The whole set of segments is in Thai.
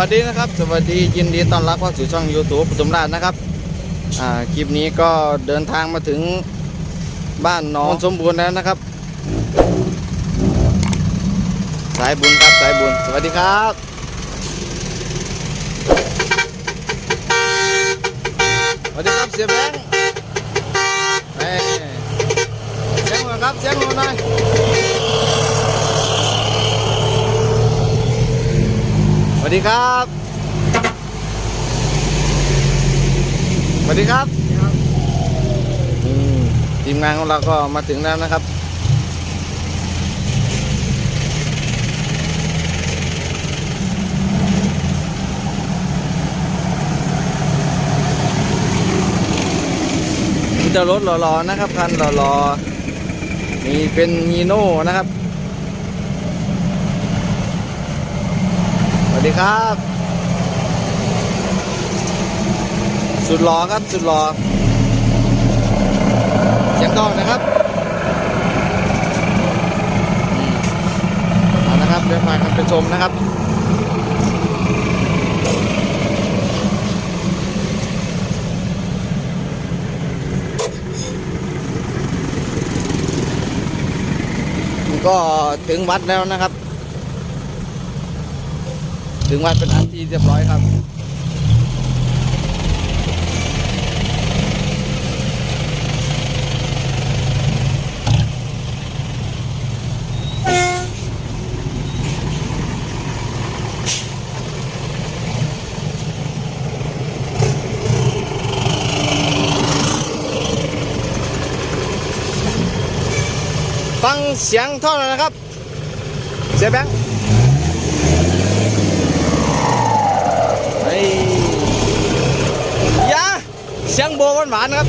วัสดีนะครับ สวัสดียินดีต้อนรับเข้าสู่ช่อง YouTube ปทุมราชนะครับอ่าคลิปนี้ก็เดินทางมาถึงบ้านหนองสมบูรณ์แล้วนะครับ สายบุญครับสายบุญสวัสดีครับสวัสดีครับเสียแบงค์เฮ้ยเสียงหน่อยครับเสียงหน่อย สวัส ดีครับ สวัสดีครับทีมงานของเราก็มาถึงแล้วนะครับ มีแต่รถหล่อๆนะครับ คันหล่อๆมีเป็นฮีโน่นะครับ สวัส ดีครับ สุดหล่อครับสุดหล่อเสียงกล้องนะครับเอานะครับเดี๋ยวพากันไปชมนะครับก็ถึงวัดแล้วนะครับ ถึงวัดเป็นอันที่เรียบร้อยครับฟังเสียงท่อนนะครับ เสียแบงค์ เฮ้ยอยา เสียงโบหวานๆครับ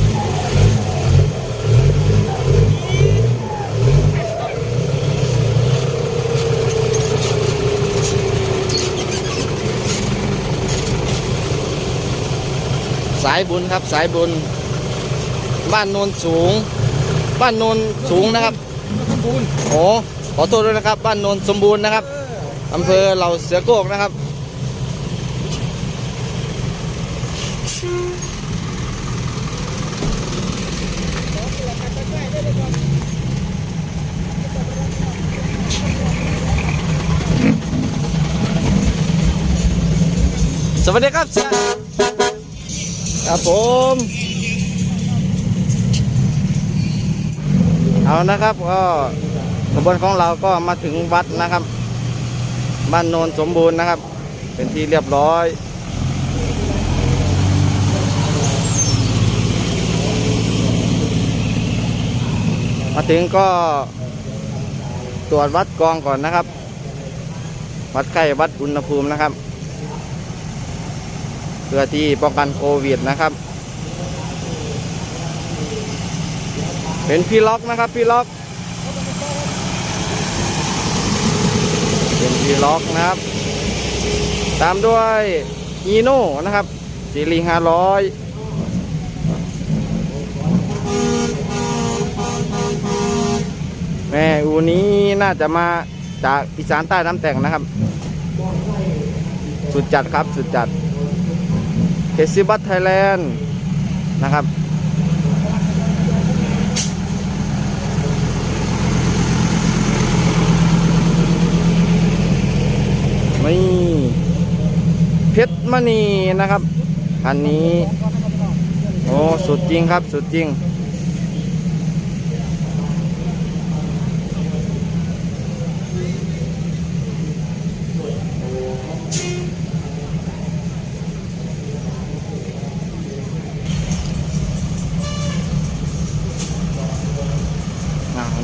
สายบุญครับสายบุญ บ้านโนนสูง บ้านโนนสูงนะครับสมบูรณ์โอ้ขอโทษด้วยนะครับ บ้านโนนสมบูรณ์นะครับอำเภอเหล่าเสือโกกนะครับ สวัสดีครับครับผม เอานะครับก็ขบวนของเราก็มาถึงวัดนะครับ บ้านโนนสมบูรณ์นะครับ เป็นที่เรียบร้อยมาถึงก็ตรวจวัดกรองก่อนนะครับ วัดไข้วัดอุณหภูมินะครับ เพื่อที่ป้องกันโควิดนะครับ เป็นพี่ล็อกนะครับพี่ล็อก เป็นพี่ล็อกนะครับ ตามด้วยอีโน่นะครับซีรีห้าร้อยแม่อูนี้น่าจะมาจากอีสานใต้น้ำแต่งนะครับ สุดจัดครับ สุดจัด เคซิบัตไทยแลนด์นะครับ นี่เพชรมณีนะครับ อันนี้ โอ้ สุดจริงครับ สุดจริง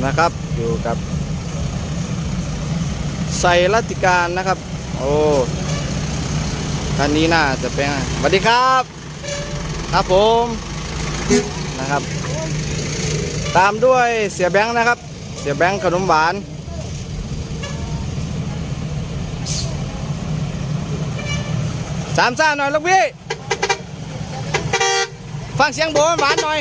นะครับ อยู่กับใส่รัติการนะครับ โอ้คันนี้น่าจะเป็นสวัสดีครับ ครับผมนะครับ ตามด้วยเสียแบงค์นะครับ เสียแบงค์ขนมหวานสามซ่าหน่อยลูกพี่ ฟังเสียงโบหวานหน่อย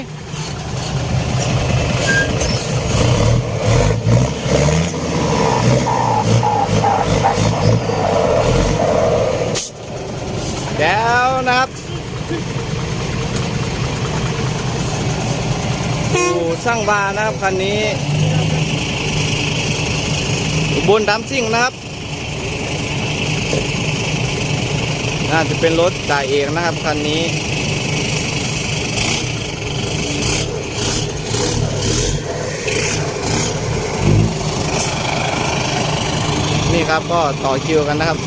อยู่ สร้างบานะครับคันนี้อุบนดัมซิ่งนะครับน่าจะเป็นรถจ่ายเองนะครับคันนี้นี่ครับก็ต่อคิวกันนะครับ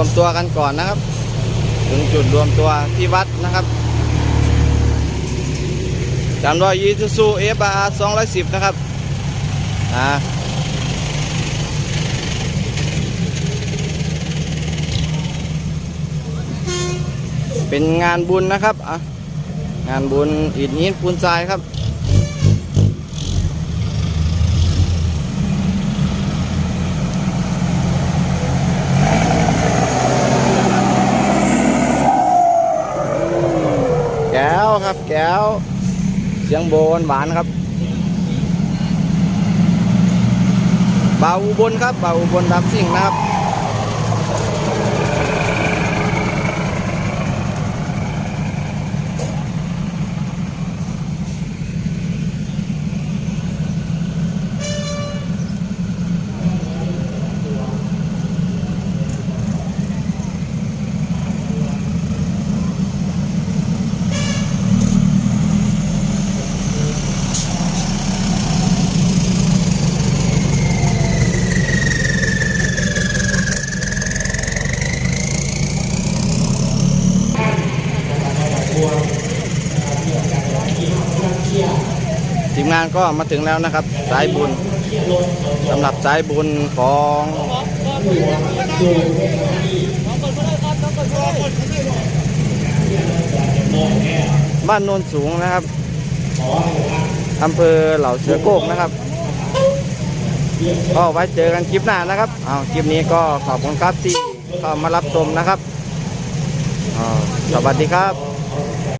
วมตัวกันก่อนนะครับ ถึงจุดรวมตัวที่วัดนะครับจำว่ายีซูซูเอฟอาร์สองร้อยสิบนะครับอ่าเป็นงานบุญนะครับอะงานบุญอิฐหินปูนทรายครับ แก้วครับ แล้ว เสียงโบนหวานครับบาวอุบลครับบาวอุบลรับสิ่งนะครับ ทีมงานก็มาถึงแล้วนะครับ สายบุญสำหรับสายบุญของบ้านโนนสูงนะครับอำเภอเหล่าเสือโกกนะครับ ก็ไว้เจอกันคลิปหน้านะครับเอาคลิปนี้ก็ขอบคุณครับที่เข้ามารับชมนะครับสวัสดีครับ